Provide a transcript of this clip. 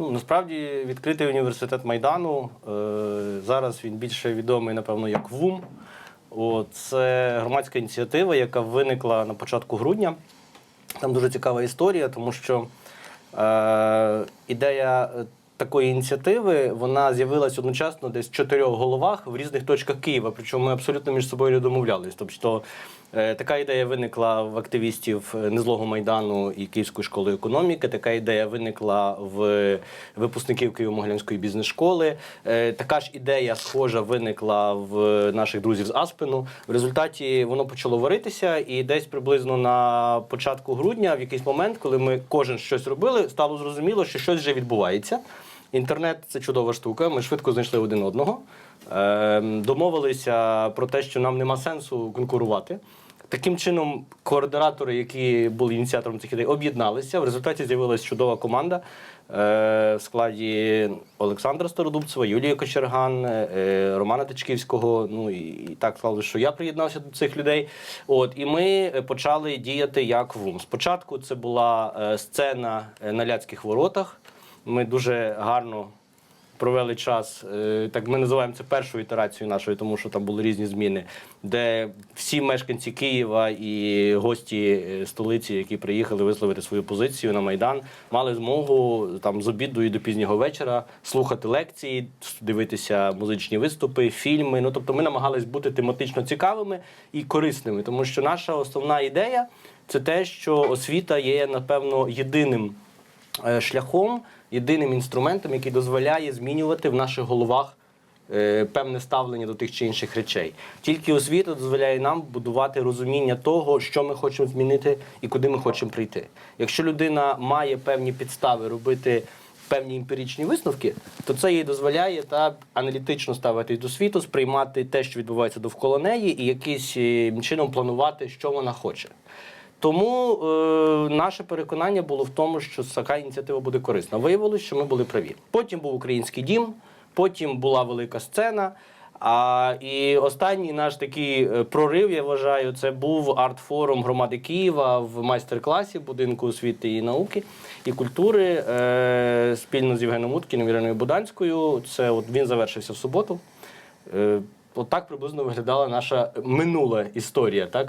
Ну, насправді відкритий університет Майдану. Е, зараз він більше відомий, напевно, як ВУМ. Це громадська ініціатива, яка виникла на початку грудня. Там дуже цікава історія, тому що е, ідея е, такої ініціативи вона з'явилась одночасно десь в чотирьох головах в різних точках Києва. Причому ми абсолютно між собою не домовлялись. Тобто е, така ідея виникла в активістів е, Незлого Майдану і Київської школи економіки. Така ідея виникла в випускників Києво-Могилянської бізнес-школи. Е, Така ж ідея схожа виникла в наших друзів з Аспену. В результаті воно почало варитися, і десь приблизно на початку грудня, в якийсь момент, коли ми кожен щось робили, стало зрозуміло, що щось вже відбувається. Інтернет це чудова штука. Ми швидко знайшли один одного. Ем, домовилися про те, що нам нема сенсу конкурувати. Таким чином, координатори, які були ініціатором цих ідей, об'єдналися. В результаті з'явилася чудова команда е, в складі Олександра Стародубцева, Юлії Кочерган, е, Романа Тичківського. Ну і, так склалося, що я приєднався до цих людей. От і ми почали діяти як ВУМ. Спочатку це була е, сцена на Ляцьких воротах. Ми дуже гарно провели час. е, Так ми називаємо це першою ітерацією нашою, тому що там були різні зміни, де всі мешканці Києва і гості е, столиці, які приїхали висловити свою позицію на майдан, мали змогу там з обіду і до пізнього вечора слухати лекції, дивитися музичні виступи, фільми. Ну тобто, ми намагались бути тематично цікавими і корисними, тому що наша основна ідея це те, що освіта є напевно єдиним шляхом, єдиним інструментом, який дозволяє змінювати в наших головах е, певне ставлення до тих чи інших речей. Тільки освіта дозволяє нам будувати розуміння того, що ми хочемо змінити і куди ми хочемо прийти. Якщо людина має певні підстави робити. Певні емпіричні висновки, то це їй дозволяє та аналітично ставитись до світу, сприймати те, що відбувається довкола неї, і якимось е, чином планувати, що вона хоче. Тому е, наше переконання було в тому, що така ініціатива буде корисна. Виявилось, що ми були праві. Потім був український дім, потім була велика сцена. А і останній наш такий е, прорив, я вважаю, це був арт-форум громади Києва в майстер-класі будинку освіти і науки і культури е, спільно з Євгеном Уткіним Іриною Буданською. Це от він завершився в суботу. Е, От так приблизно виглядала наша минула історія, так?